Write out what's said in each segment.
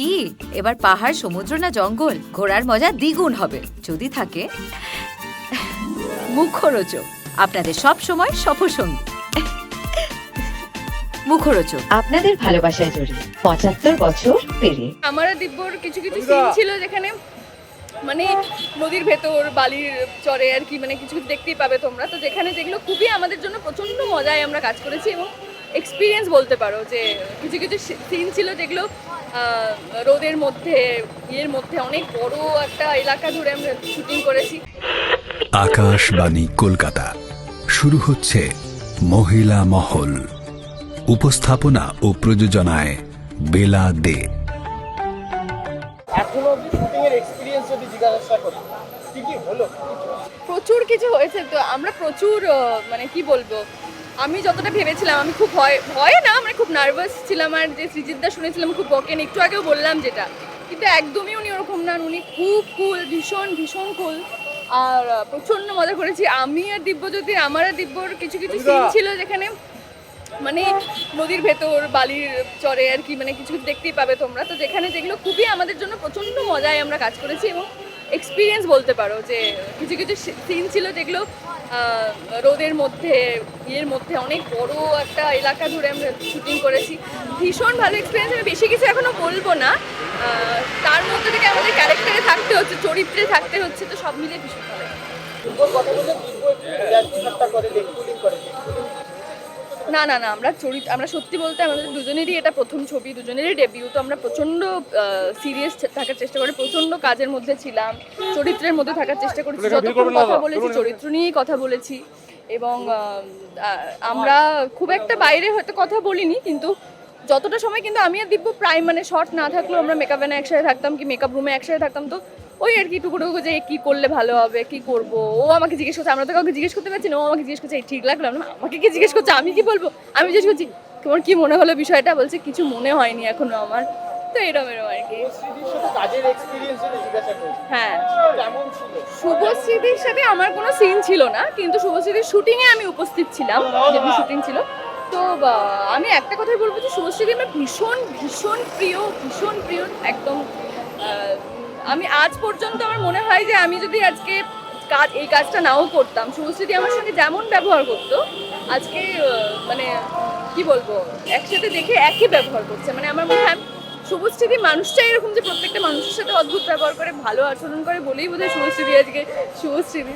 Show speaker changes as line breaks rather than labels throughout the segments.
কি? এবার পাহাড় সমুদ্র না জঙ্গল? ঘোরার মজা দ্বিগুণ হবে। যদি থাকে মুখরোচক। আপনাদের সব সময় সফরসঙ্গী। মুখরোচক।
আপনাদের ভালোবাসায় জড়িয়ে পঁচাত্তর বছর পেরিয়ে।
আমার দিব্যর কিছু কিছু সিন ছিল যেখানে মানে নদীর ভেতর বালির চরে আর কি মানে কিছু কিছু দেখতেই পাবে তোমরা। তো যেখানে যেগুলো খুবই আমাদের জন্য প্রচণ্ড মজায় আমরা কাজ করেছি এবং এক্সপিরিয়েন্স বলতে পারো যে কিছু কিছু সিন ছিল যেগুলো আহ, রোদের মধ্যে ইয়ের মধ্যে অনেক বড় একটা এলাকা ধরে আমরা শুটিং করেছি।
আকাশবাণী কলকাতা। শুরু হচ্ছে মহিলা মহল। উপস্থাপনা ও প্রযোজনায় বেলা দে।
এখনও অব্দি শুটিং এর এক্সপিরিয়েন্স যদি জিজ্ঞাসা করি কি কি হলো?
প্রচুর কিছু হয়েছে তো আমরা প্রচুর আহ, মানে কি বলব আমি যতটা ভেবেছিলাম আমি খুব ভয় ভয় না মানে খুব নার্ভাস ছিলাম আর যে সৃজিতদা শুনেছিলাম খুব বকেন একটু আগেও বললাম যেটা। কিন্তু একদমই উনি ওরকম না উনি খুব কুল ভীষণ ভীষণ কুল আর প্রচণ্ড মজা করেছি। আমি আর দিব্যজ্যোতি আমার আর দিব্যর কিছু কিছু সিন ছিল যেখানে মানে নদীর ভেতর বালির চরে আর কি মানে কিছু কিছু দেখতেই পাবে তোমরা। তো যেখানে যেগুলো খুবই আমাদের জন্য প্রচণ্ড মজায় আমরা কাজ করেছি এবং এক্সপিরিয়েন্স বলতে পারো যে কিছু কিছু সিন ছিল যেগুলো রোদের মধ্যে, ইয়ের মধ্যে অনেক বড় একটা এলাকা ধরে আমরা শুটিং করেছি। ভীষণ ভালো এক্সপিরিয়েন্স আমি বেশি কিছু এখনও বলব না। তার মধ্যে থেকে আমাদের ক্যারেক্টারে থাকতে হচ্ছে, চরিত্রে থাকতে হচ্ছে, তো সব মিলে ভীষণ ভালো না না না আমরা চরিত্র আমরা সত্যি বলতে আমাদের দুজনেরই এটা প্রথম ছবি দুজনেরই ডেবিউ তো আমরা প্রচণ্ড সিরিয়াস থাকার চেষ্টা করি প্রচণ্ড কাজের মধ্যে ছিলাম চরিত্রের মধ্যে থাকার চেষ্টা করেছি যতক্ষণ কথা বলেছি চরিত্র নিয়েই কথা বলেছি এবং আমরা খুব একটা বাইরে হয়তো কথা বলিনি কিন্তু যতটা সময় কিন্তু আমি আর দিব্য প্রায় মানে শর্ট না থাকলেও আমরা মেকআপ ভ্যানে একসাথে থাকতাম কি মেকআপ রুমে একসাথে থাকতাম তো ওই আর কি টুকু টুকু যে কি করলে ভালো হবে কি করব? ও আমাকে জিজ্ঞেস করছে আমরা তো কাউকে জিজ্ঞেস করতে পারছি না ও আমাকে জিজ্ঞেস করছে ঠিক লাগল? বললাম, আমাকে কি জিজ্ঞেস করছে? আমি কি বলব? আমি জিজ্ঞেস করছি তোমার কি মনে হলো বিষয়টা? বলছে কিছু মনে হয়নি এখনও আমার। তো এরম এরম আর কি। হ্যাঁ। শুভশ্রীদির সাথে আমার কোনো সিন ছিল না কিন্তু শুভশ্রীদির শুটিংয়ে আমি উপস্থিত ছিলাম যেদিন শুটিং ছিল। তো আমি একটা কথাই বলব যে শুভশ্রীদি আমার ভীষণ ভীষণ প্রিয় ভীষণ প্রিয় একদম আমি আজ পর্যন্ত আমার মনে হয় যে আমি যদি আজকে কাজ এই কাজটা নাও করতাম শুভশ্রীদি আমার সঙ্গে যেমন ব্যবহার করতো, আজকে মানে কি বলব, একসাথে দেখে একই ব্যবহার করছে। মানে আমার মনে হয় শুভশ্রীদি মানুষটাই এরকম যে প্রত্যেকটা মানুষের সাথে অদ্ভুত ব্যবহার করে, ভালো আচরণ করে বলেই বোধহয় শুভশ্রীদি আজকে শুভশ্রীদি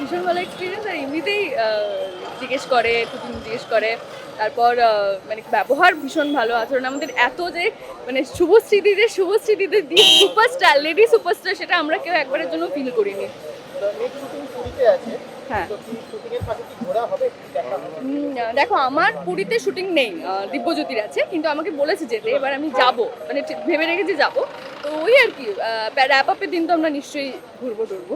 ভীষণ ভালো এক্সপিরিয়েন্স আর এমনিতেই জিজ্ঞেস করে কুকিং জিজ্ঞেস করে। তারপর মানে ব্যবহার ভীষণ ভালো আচরণ। আমাদের এত যে মানে শুভশ্রীদি যে শুভশ্রীদিদের দিয়ে সুপারস্টার লেডি সুপারস্টার সেটা আমরা কেউ একবারের জন্য ফিল করিনি। হ্যাঁ।
দেখা
আমার পুরীতে শুটিং নেই দিব্যজ্যোতির আছে কিন্তু আমাকে বলেছে যেতে এবার আমি যাব। মানে ভেবে রেখেছি যাব। তো ওই আর কি র্যাপ আপের দিন তো আমরা নিশ্চয়ই ঘুরবো টুরবো